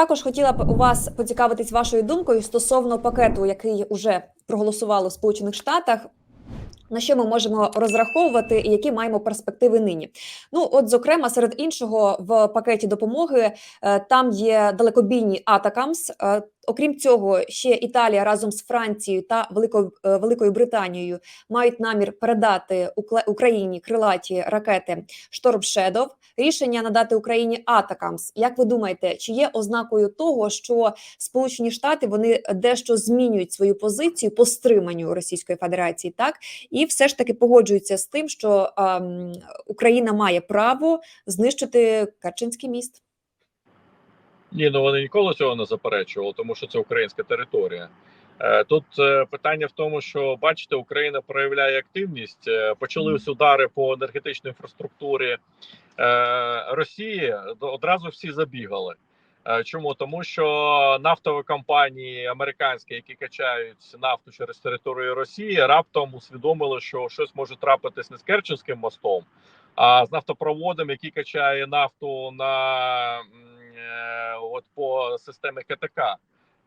також хотіла б у вас поцікавитись вашою думкою стосовно пакету, який уже проголосували в Сполучених Штатах. На що ми можемо розраховувати, і які маємо перспективи нині? Ну, от, зокрема, серед іншого, в пакеті допомоги е, там є далекобійні Атакамс. Окрім цього, ще Італія разом з Францією та Великою е, Великою Британією мають намір передати Україні крилаті ракети Шторм Шедов. Рішення надати Україні Атакамс. Як ви думаєте, чи є ознакою того, що Сполучені Штати вони дещо змінюють свою позицію по стриманню Російської Федерації, так і все ж таки погоджуються з тим, що ем, Україна має право знищити Керченський міст? Ні, ну вони ніколи цього не заперечували, тому що це українська територія. Е, Тут е, питання в тому, що бачите, Україна проявляє активність. Е, Почались удари по енергетичній інфраструктурі Росії. Одразу всі забігали. Чому тому, що нафтові компанії американські, які качають нафту через територію Росії, раптом усвідомили, що щось може трапитись не з Керченським мостом, а з нафтопроводом, який качає нафту на от по системі КТК.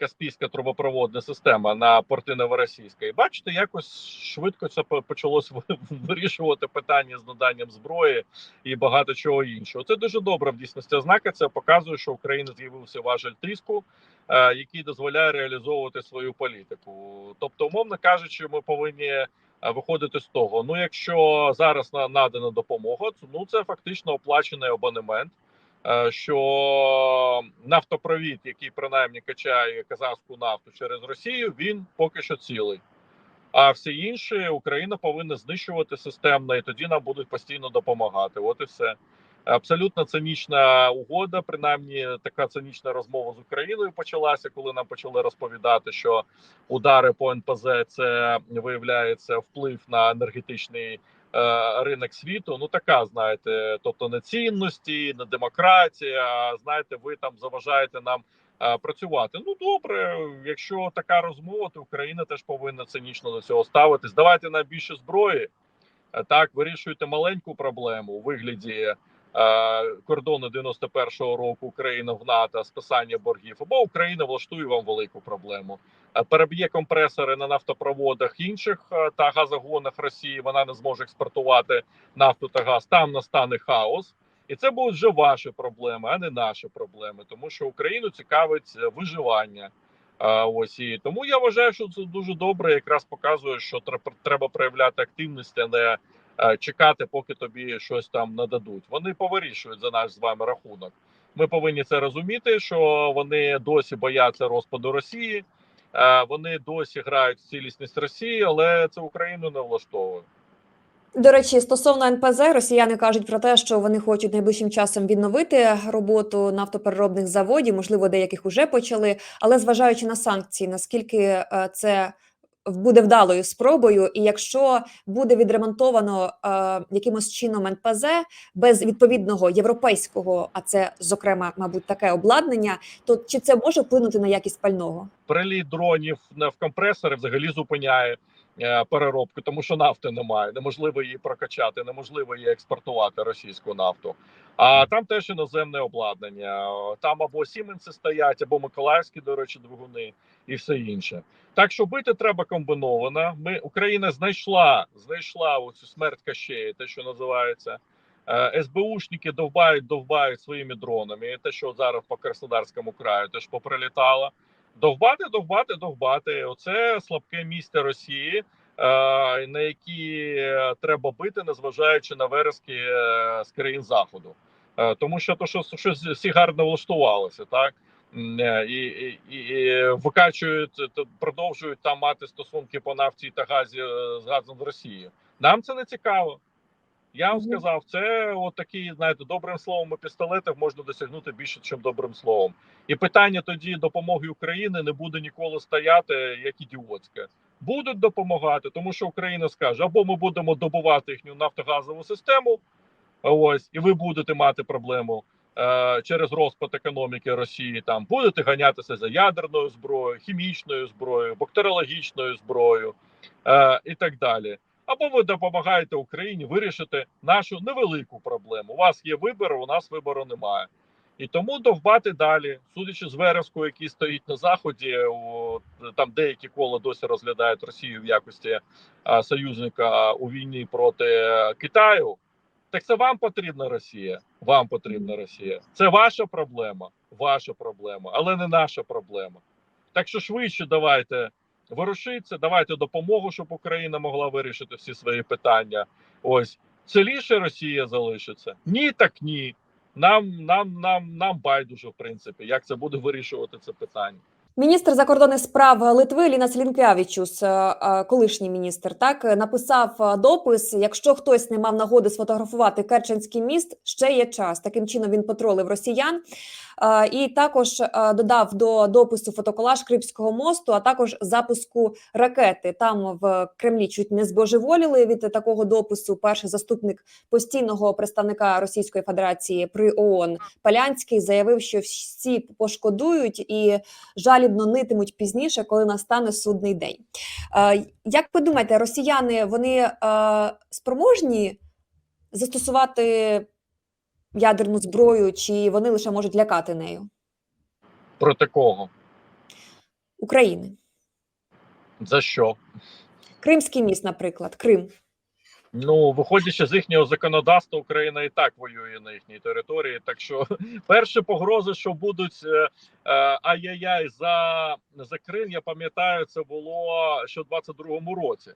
Каспійська трубопроводна система на порти Новоросійська. І бачите, якось швидко це по- почалось вирішувати питання з наданням зброї і багато чого іншого. Це дуже добре в дійсності ознака. Це показує, що в Україні з'явився важель тиску, е, який дозволяє реалізовувати свою політику. Тобто, умовно кажучи, ми повинні е, виходити з того. Ну, якщо зараз надана допомога, ну це фактично оплачений абонемент. Е, Що нафтопровід, який принаймні качає казахську нафту через Росію, він поки що цілий. А все інше Україна повинна знищувати системно, і тоді нам будуть постійно допомагати. От і все. Абсолютно цинічна угода. Принаймні, така цинічна розмова з Україною почалася, коли нам почали розповідати, що удари по НПЗ це виявляється вплив на енергетичний ринок світу. Ну така, знаєте, тобто не цінності, не демократія. Знаєте, ви там заважаєте нам е, працювати. Ну добре, якщо така розмова, то Україна теж повинна цинічно до цього ставитись. Давайте нам більше зброї. Е, Так, вирішуйте маленьку проблему у вигляді е, кордону 91-го року України в НАТО, списання боргів, або Україна влаштує вам велику проблему. Е, Переб'є компресори на нафтопроводах інших е, та газогонах Росії. Вона не зможе експортувати нафту та газ. Там настане хаос. І це будуть вже ваші проблеми, а не наші проблеми, тому що Україну цікавить е, виживання. Ось і тому я вважаю, що це дуже добре. Якраз показує, що тре- треба проявляти активність, а не е, чекати, поки тобі щось там нададуть. Вони повирішують за наш з вами рахунок. Ми повинні це розуміти, що вони досі бояться розпаду Росії, е, вони досі грають в цілісність Росії, але це Україну не влаштовує. До речі, стосовно НПЗ, росіяни кажуть про те, що вони хочуть найближчим часом відновити роботу нафтопереробних заводів, можливо, деяких уже почали. Але зважаючи на санкції, наскільки е, це буде вдалою спробою, і якщо буде відремонтовано е, якимось чином НПЗ без відповідного європейського, а це зокрема, мабуть, таке обладнання, то чи це може вплинути на якість пального? Приліт дронів в компресори взагалі зупиняє е, переробку, тому що нафти немає. Неможливо її прокачати, неможливо її експортувати російську нафту. А там теж іноземне обладнання. Там або Сіменси стоять, або Миколаївські, до речі, двигуни і все інше. Так що бити треба комбіновано. Ми Україна знайшла знайшла оцю смерть кащеї, те, що називається. Е, СБУшники довбають, довбають своїми дронами. Те, що зараз по Краснодарському краю, теж поприлітало. Довбати, довбати, довбати. Оце слабке місце Росії, е, на які е, треба бити, незважаючи на верески е, з країн заходу. Тому що то, що щось всі гарно влаштувалося, так і, і, і, викачують, продовжують там мати стосунки по нафті та газі з газом з Росією. Нам це не цікаво. Я вам сказав, це от такі, знаєте, добрим словом і пістолетів можна досягнути більше, ніж добрим словом. І питання тоді допомоги України не буде ніколи стояти як ідіотське. Будуть допомагати, тому що Україна скаже: або ми будемо добувати їхню нафтогазову систему, ось, і ви будете мати проблему е, через розпад економіки Росії. Там будете ганятися за ядерною зброєю, хімічною зброєю, бактеріологічною зброєю е, і так далі. Або ви допомагаєте Україні вирішити нашу невелику проблему. У вас є вибір, у нас вибору немає. І тому довбати далі, судячи з вереску, який стоїть на заході, там деякі кола досі розглядають Росію в якості а, союзника у війні проти е, Китаю. Так це вам потрібна Росія. Вам потрібна Росія. Це ваша проблема, ваша проблема, але не наша проблема. Так що швидше давайте ворушиться, давайте допомогу, щоб Україна могла вирішити всі свої питання. Ось ціліше Росія залишиться. Ні, так ні. Нам, нам, нам, нам байдуже, в принципі, як це буде вирішувати це питання. Міністр закордонних справ Литви Лінас Лінкявічус, е, е, колишній міністр, так написав е, допис: якщо хтось не мав нагоди сфотографувати Керченський міст, ще є час. Таким чином він потролив росіян. І також е, додав до допису фотоколаж Кримського мосту, а також запуску ракети. Там в Кремлі чуть не збожеволіли від такого допису. Перший заступник постійного представника Російської Федерації при ООН Палянський заявив, що всі пошкодують і жалібно нитимуть пізніше, коли настане судний день. Е, Як ви думаєте, росіяни вони е, спроможні застосувати ядерну зброю, чи вони лише можуть лякати нею Проти кого? України? За що? Кримський міст, наприклад, Крим. Ну, виходячи з їхнього законодавства, Україна і так воює на їхній території. Так що перші погрози, що будуть е, е, ай-яй-яй за, за Крим, я пам'ятаю, це було ще в 22-му році.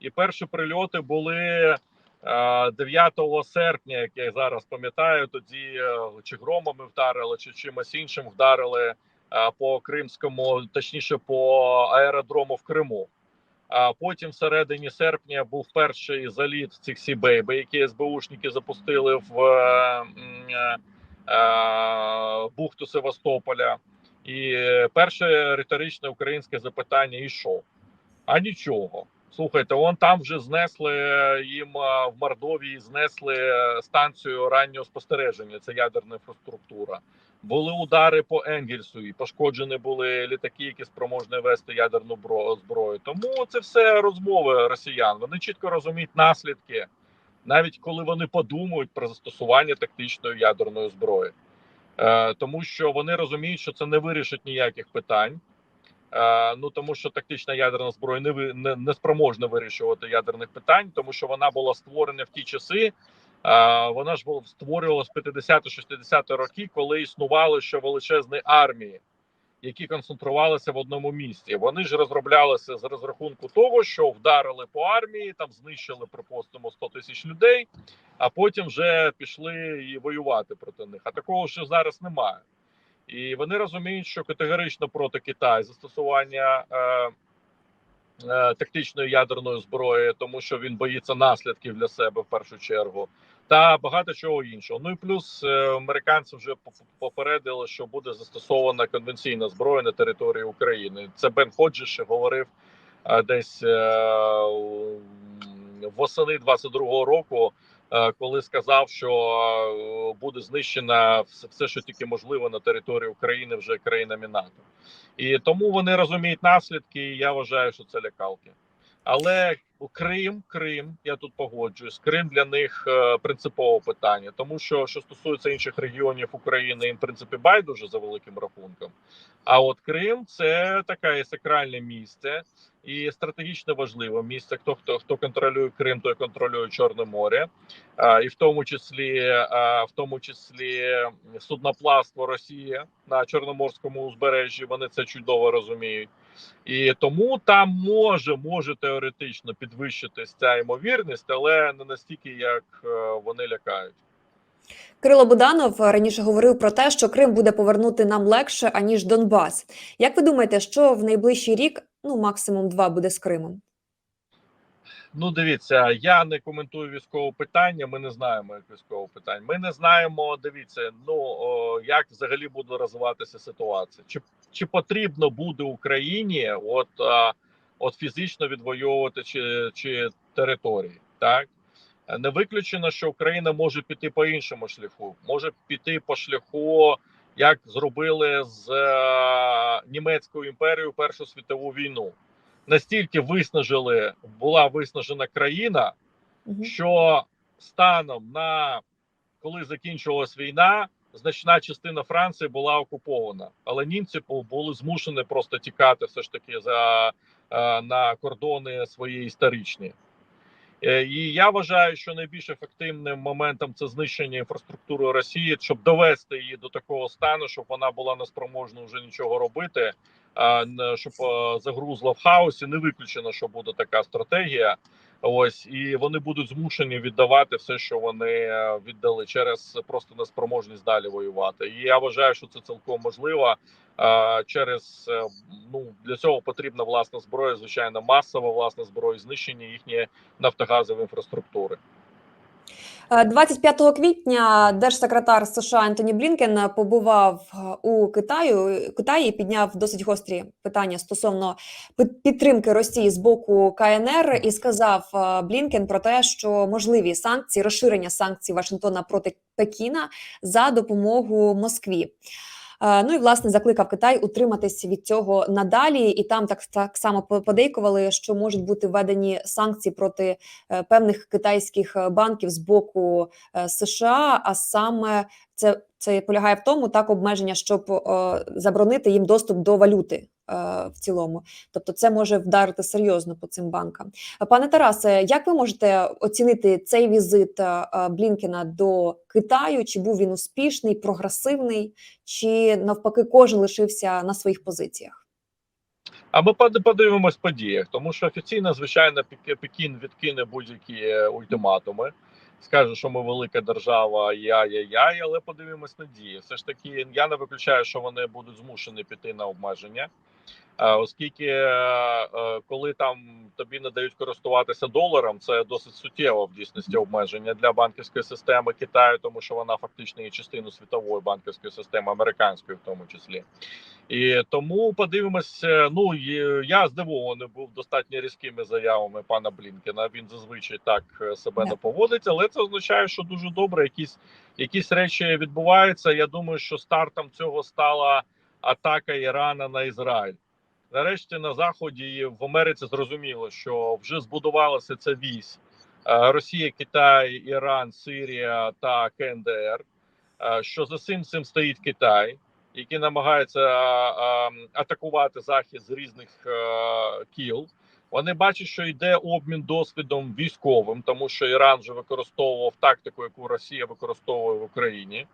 І перші прильоти були 9 серпня, як я зараз пам'ятаю, тоді е, чи громами вдарили, чи чимось іншим вдарили е, по кримському, точніше по аеродрому в Криму. А потім, всередині серпня, був перший заліт цих Сі-Бейби, які СБУшники запустили в е, е, е, бухту Севастополя. І е, перше риторичне українське запитання: і що? А нічого. Слухайте, вон там вже знесли їм е, в Мордовії, знесли е, станцію раннього спостереження. Це ядерна інфраструктура. Були удари по Енгельсу, і пошкоджені були літаки, які спроможні вести ядерну зброю. Тому це все розмови росіян. Вони чітко розуміють наслідки, навіть коли вони подумають про застосування тактичної ядерної зброї, е, тому що вони розуміють, що це не вирішить ніяких питань. Е, ну тому що тактична ядерна зброя не ви не, не спроможна вирішувати ядерних питань, тому що вона була створена в ті часи. Е, вона ж була створювалася з 50-60 роки, коли існували ще величезні армії, які концентрувалися в одному місці. Вони ж розроблялися з розрахунку того, що вдарили по армії, там знищили припустимо 100 тисяч людей, а потім вже пішли і воювати проти них. А такого ще зараз немає. І вони розуміють, що категорично проти Китаю застосування е, е, тактичної ядерної зброї, тому що він боїться наслідків для себе в першу чергу, та багато чого іншого. Ну і плюс е, американці вже поп- попередили, що буде застосована конвенційна зброя на території України. Це Бен Ходжі ще говорив е, десь е, восени 22-го року коли сказав, що е, буде знищено все, що тільки можливо на території України, вже країнами НАТО, і тому вони розуміють наслідки. і Я вважаю, що це лякалки. Але Крим, Крим, я тут погоджуюсь. Крим для них е, принципове питання, тому що що стосується інших регіонів України, їм в принципі байдуже за великим рахунком. А от Крим це таке сакральне місце і стратегічно важливе місце. Хто хто хто контролює Крим, той контролює Чорне море, а, і в тому числі, а, в тому числі судноплавство Росії на Чорноморському узбережжі. Вони це чудово розуміють. І тому там може може теоретично підвищитись ця ймовірність, але не настільки, як е, вони лякають. Кирило Буданов раніше говорив про те, що Крим буде повернути нам легше аніж Донбас. Як ви думаєте, що в найближчий рік, ну максимум два, буде з Кримом? Ну, дивіться, я не коментую військове питання. Ми не знаємо як військове питання. Ми не знаємо. Дивіться, ну о, як взагалі буде розвиватися ситуація. Чи чи потрібно буде Україні, от от фізично відвоювати чи, чи території? Так не виключено, що Україна може піти по іншому шляху, може піти по шляху, як зробили з е, німецькою імперією Першу світову війну. Настільки виснажили, була виснажена країна, Мгм. що станом на коли закінчилась війна, значна частина Франції була окупована, але німці були змушені просто тікати все ж таки за е, на кордони свої історичні. Е, І я вважаю, що найбільш ефективним моментом це знищення інфраструктури Росії, щоб довести її до такого стану, щоб вона була неспроможна вже нічого робити, щоб е, загрузла в хаосі. Не виключено, що буде така стратегія. Ось і вони будуть змушені віддавати все, що вони е, віддали через просто неспроможність далі воювати. І я вважаю, що це цілком можливо. Через е, ну для цього потрібна власна зброя, звичайно, масова власна зброя, знищення їхньої нафтогазової інфраструктури. Е, 25 квітня держсекретар США Антоні Блінкен побував е, у Китаю. Китаї підняв досить гострі питання стосовно підтримки Росії з боку КНР і сказав е, Блінкен про те, що можливі санкції, розширення санкцій Вашингтона проти Пекіна за допомогу Москві. Е, Ну і власне закликав Китай утриматись від цього надалі, і там так, так само по- подейкували, що можуть бути введені санкції проти е, певних китайських е, банків з боку США. А саме це, це полягає в тому, так обмеження, щоб о, заборонити їм доступ до валюти. Е, В цілому, тобто, це може вдарити серйозно по цим банкам. Е, Пане Тарасе, як ви можете оцінити цей візит е, Блінкена до Китаю? Чи був він успішний, прогресивний, чи навпаки кожен лишився на своїх позиціях? А ми поди- подивимось по діях, тому що офіційно, звичайно, Пек- Пекін відкине будь-які ультиматуми. Скаже, що ми велика держава, я-я-я, але подивимось на дії. Все ж таки, я не виключаю, що вони будуть змушені піти на обмеження. Е, Оскільки е, е, коли там тобі не дають користуватися доларом, це досить суттєво в дійсності обмеження для банківської системи Китаю, тому що вона фактично є частиною світової банківської системи, американської в тому числі. І тому подивимося. Ну я здивований був достатньо різкими заявами пана Блінкена. Він зазвичай так себе не поводить, але це означає, що дуже добре. Якісь якісь речі відбуваються. Я думаю, що стартом цього стала атака Ірана на Ізраїль. Нарешті на заході в Америці зрозуміло, що вже збудувалася ця вісь е, Росія, Китай, Іран, Сирія та КНДР. е, Що за цим цим стоїть Китай, який намагається е, атакувати захід з різних кіл. Вони бачать, що йде обмін досвідом військовим, тому що Іран вже використовував тактику, яку Росія використовує в Україні.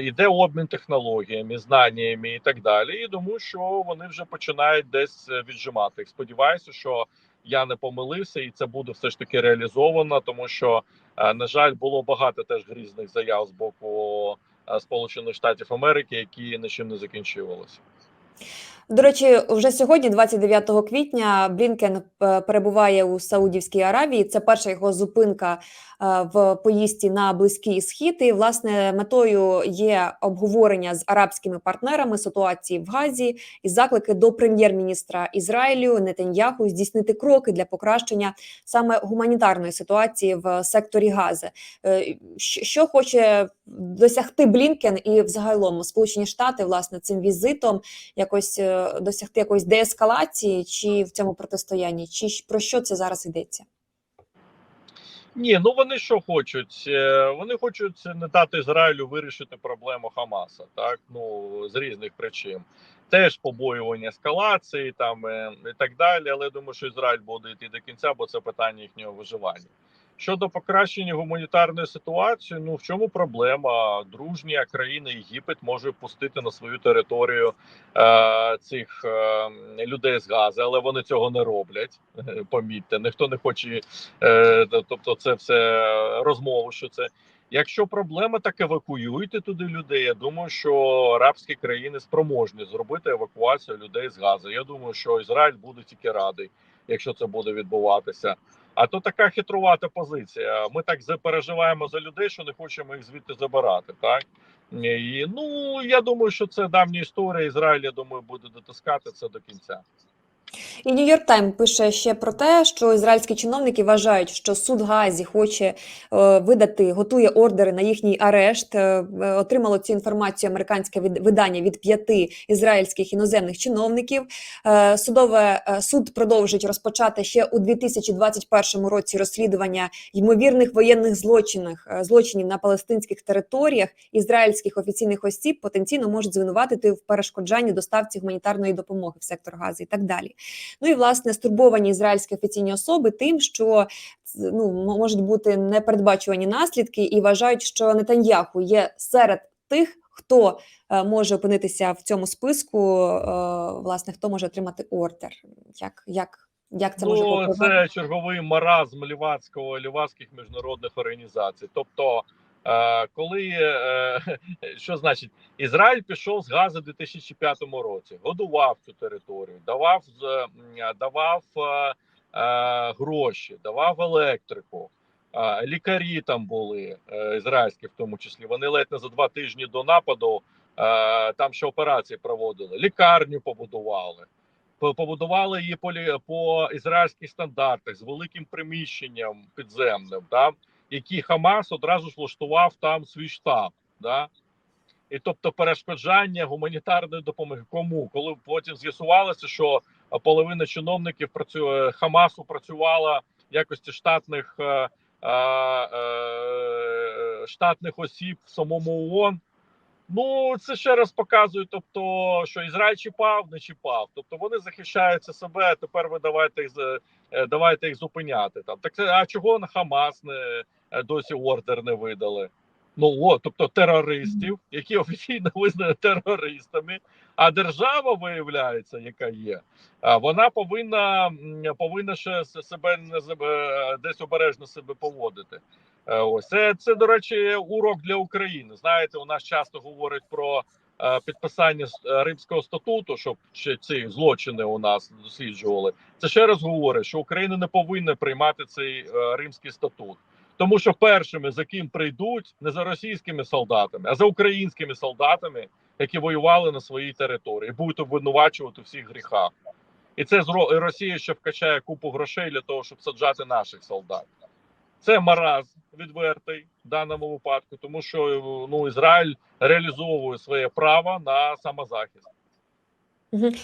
Йде обмін технологіями, знаннями і так далі. І тому, що вони вже починають десь е, віджимати. Сподіваюся, що я не помилився, і це буде все ж таки реалізовано, тому що, е, на жаль, було багато теж грізних заяв з боку е, Сполучених Штатів Америки, які нічим не закінчувалися. До речі, вже сьогодні, 29 квітня, Блінкен е, перебуває у Саудівській Аравії. Це перша його зупинка е, в поїздці на Близький Схід. І власне метою є обговорення з арабськими партнерами ситуації в Газі і заклики до прем'єр-міністра Ізраїлю Нетаньяху здійснити кроки для покращення саме гуманітарної ситуації в секторі Гази. Е, Що хоче досягти Блінкен і взагалом Сполучені Штати власне цим візитом якось досягти якоїсь деескалації чи в цьому протистоянні, чи про що це зараз йдеться? Ні, ну вони що хочуть? Е, Вони хочуть не дати Ізраїлю вирішити проблему Хамаса, так ну з різних причин. Теж побоювання ескалації там е, і так далі. Але думаю, що Ізраїль буде йти до кінця, бо це питання їхнього виживання. Щодо покращення гуманітарної ситуації, ну в чому проблема? Дружня країна Єгипет може пустити на свою територію е, цих е, людей з Гази, але вони цього не роблять. Помітьте, ніхто не хоче Е, тобто, це все розмови. Що це якщо проблема, так евакуюйте туди людей. Я думаю, що арабські країни спроможні зробити евакуацію людей з газу. Я думаю, що Ізраїль буде тільки радий, якщо це буде відбуватися. А то така хитрувата позиція. Ми так переживаємо за людей, що не хочемо їх звідти забирати. Так і ну я думаю, що це давня історія. Ізраїль, я думаю, буде дотискати це до кінця. І Нью-Йорк Тайм пише ще про те, що ізраїльські чиновники вважають, що суд Газі хоче е, видати, готує ордери на їхній арешт. Е, е, отримало цю інформацію американське видання від п'яти ізраїльських іноземних чиновників. Судове суд продовжить розпочати ще у 2021 році розслідування ймовірних воєнних злочинів, злочинів на палестинських територіях. Ізраїльських офіційних осіб потенційно можуть звинуватити в перешкоджанні доставці гуманітарної допомоги в сектор Гази і так далі. Ну і власне стурбовані ізраїльські офіційні особи тим, що ну можуть бути непередбачувані наслідки, і вважають, що Нетаньяху є серед тих, хто е, може опинитися в цьому списку. е, власне, хто може отримати ордер. Як, як, як це може ну, попливати? це черговий маразм лівацького лівацьких міжнародних організацій. Тобто, коли е, що значить, Ізраїль пішов з Гази у 2005 році, годував цю територію, давав давав е, е, гроші, давав електрику. Лікарі там були ізраїльські, в тому числі. Вони ледь не за два тижні до нападу там ще операції проводили. Лікарню побудували побудували її по, по ізраїльських стандартах з великим приміщенням підземним, да, який Хамас одразу ж влаштував там свій штаб. Да. І тобто перешкоджання гуманітарної допомоги кому, коли потім з'ясувалося, що половина чиновників працює Хамасу працювала в якості штатних е, е, е, штатних осіб в самому ООН. Ну, це ще раз показує, тобто, що Ізраїль чіпав, не чіпав. Тобто вони захищаються себе. Тепер ви давайте їх е, давайте їх зупиняти. Там так а чого на Хамас не е, досі ордер не видали? Ну о, тобто терористів, які офіційно визнані терористами. А держава виявляється, яка є, а вона повинна повинна ще себе е, десь обережно себе поводити. Е, Ось це, це до речі, урок для України. Знаєте, у нас часто говорять про е, підписання е, Римського статуту, щоб ще ці злочини у нас досліджували. Це ще раз говорить, що Україна не повинна приймати цей е, римський статут. Тому що першими, за ким прийдуть, не за російськими солдатами, а за українськими солдатами, які воювали на своїй території, будуть обвинувачувати всіх гріхах. І це і Росія ще вкачає купу грошей для того, щоб саджати наших солдат. Це маразм відвертий в даному випадку, тому що ну Ізраїль реалізовує своє право на самозахист.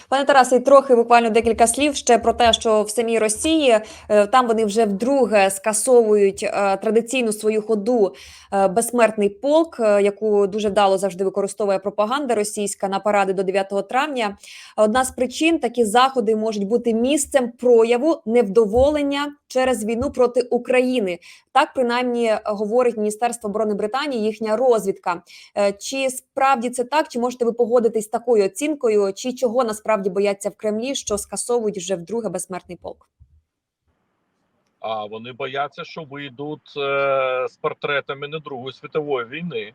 Пане Тарасе, і трохи буквально декілька слів ще про те, що в самій Росії е, там вони вже вдруге скасовують е, традиційну свою ходу е, безсмертний полк, яку дуже вдало завжди використовує пропаганда російська на паради до 9 травня. Одна з причин такі заходи можуть бути місцем прояву невдоволення через війну проти України. Так принаймні говорить Міністерство оборони Британії, їхня розвідка. Чи справді це так? Чи можете ви погодитись з такою оцінкою? Чи чого насправді бояться в Кремлі, що скасовують вже вдруге безсмертний полк? А вони бояться, що вийдуть е, з портретами не Другої світової війни,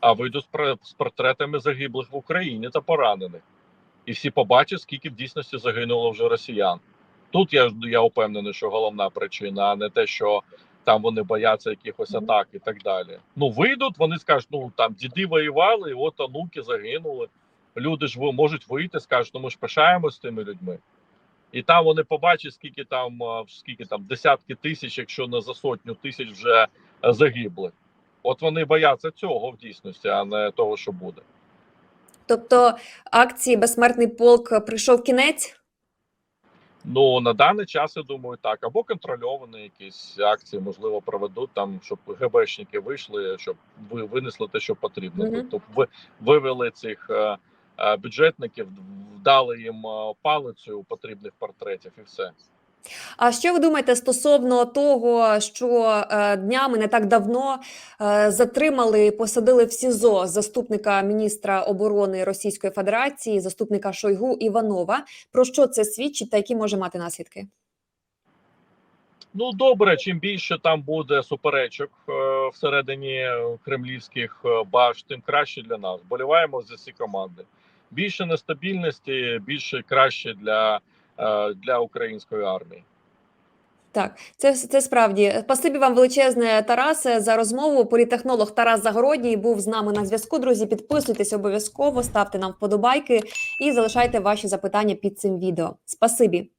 а вийдуть з портретами загиблих в Україні та поранених. І всі побачать, скільки в дійсності загинуло вже росіян. Тут я я упевнений, що головна причина, а не те, що там вони бояться якихось атак і так далі. Ну вийдуть, вони скажуть, ну там діди воювали, і от онуки загинули. Люди ж можуть вийти, скажуть, ну ми ж пишаємось тими людьми. І там вони побачать, скільки там, скільки там десятки тисяч, якщо не за сотню тисяч вже е, загиблих. От вони бояться цього в дійсності, а не того, що буде. Тобто акції Безсмертний полк прийшов кінець? Ну на даний час я думаю, так або контрольовані якісь акції, можливо, проведуть там, щоб ГБшники вийшли, щоб ви винесли те, що потрібно. Тобто ви вивели цих е, бюджетників, дали їм е, палицю потрібних портретів, і все. А що ви думаєте стосовно того, що е, днями не так давно е, затримали посадили в СІЗО заступника міністра оборони Російської Федерації, заступника Шойгу Іванова? Про що це свідчить та які може мати наслідки? Ну добре, чим більше там буде суперечок е, всередині кремлівських е, баш, тим краще для нас. Боліваємо за ці команди. Більше нестабільності, більше краще для, е, для української армії. Так, це, це справді. Спасибі вам величезне, Тарасе, за розмову. Політехнолог Тарас Загородній був з нами на зв'язку. Друзі, підписуйтесь обов'язково, ставте нам вподобайки і залишайте ваші запитання під цим відео. Спасибі.